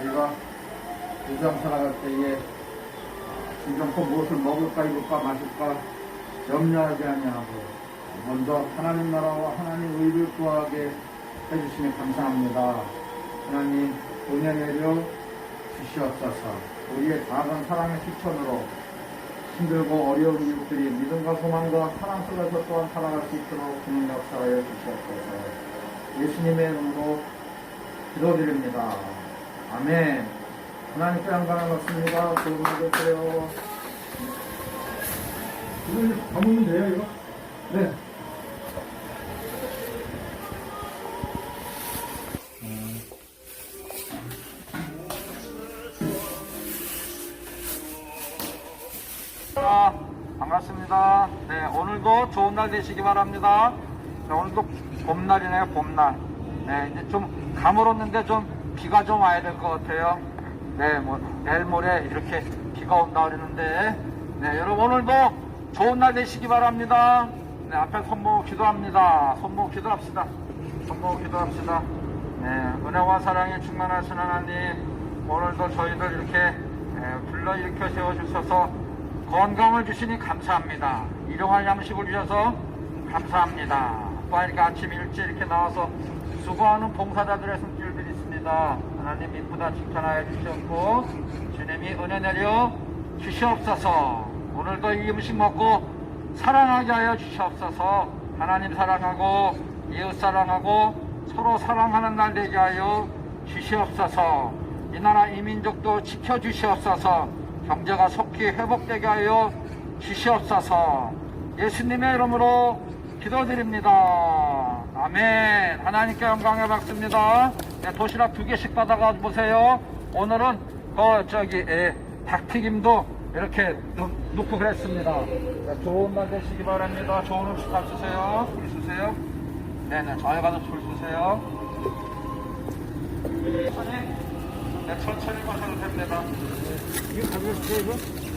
우리가 세상 살아갈 때에 진정코 무엇을 먹을까 입을까 마실까 염려하지 아니하고 먼저 하나님 나라와 하나님 의를 구하게 해주시니 감사합니다. 하나님 은혜 내려 주시옵소서. 우리의 작은 사랑의 실천으로 힘들고 어려운 이웃들이 믿음과 소망과 사랑 속에서 또한 살아갈 수 있도록 주님 역사하여 주시옵소서. 예수님의 이름으로 기도드립니다. 아멘. 하나님께 영광을 받습니다. 좋은 날 되세요. 이거 다 먹으면 돼요, 이거? 네. 아, 반갑습니다. 네, 오늘도 좋은 날 되시기 바랍니다. 네, 오늘도 봄날이네요, 봄날. 네, 이제 좀 가물었는데 좀 비가 좀 와야 될 것 같아요. 네, 뭐, 내일 모레 이렇게 비가 온다 그러는데, 네, 여러분 오늘도 좋은 날 되시기 바랍니다. 네, 앞에 손모 기도합니다. 손모 기도합시다. 손모 기도합시다. 네, 은혜와 사랑에 충만하신 하나님, 오늘도 저희들 이렇게 예, 불러일으켜 세워주셔서 건강을 주시니 감사합니다. 일용할 양식을 주셔서 감사합니다. 아빠 이렇게 아침 일찍 이렇게 나와서 수고하는 봉사자들의 손길 있습니다. 하나님 이쁘다 칭찬하여 주시옵고 주님이 은혜 내려 주시옵소서. 오늘도 이 음식 먹고 사랑하게 하여 주시옵소서. 하나님 사랑하고 이웃 사랑하고 서로 사랑하는 날 되게 하여 주시옵소서. 이 나라 이 민족도 지켜주시옵소서. 경제가 속히 회복되게 하여 주시옵소서. 예수님의 이름으로 기도드립니다. 아멘. 하나님께 영광을 받습니다 네, 도시락 두 개씩 받아가 보세요. 오늘은 그 저기 예, 닭튀김도 이렇게 넣- 넣고 그랬습니다. 네, 좋은 날 되시기 바랍니다. 좋은 음식 잘 쓰세요. 줄 쓰세요. 네네 저희 가서 줄 쓰세요. 천천히 네, 천천히 마셔도 됩니다. 이거 가져가세요, 이거?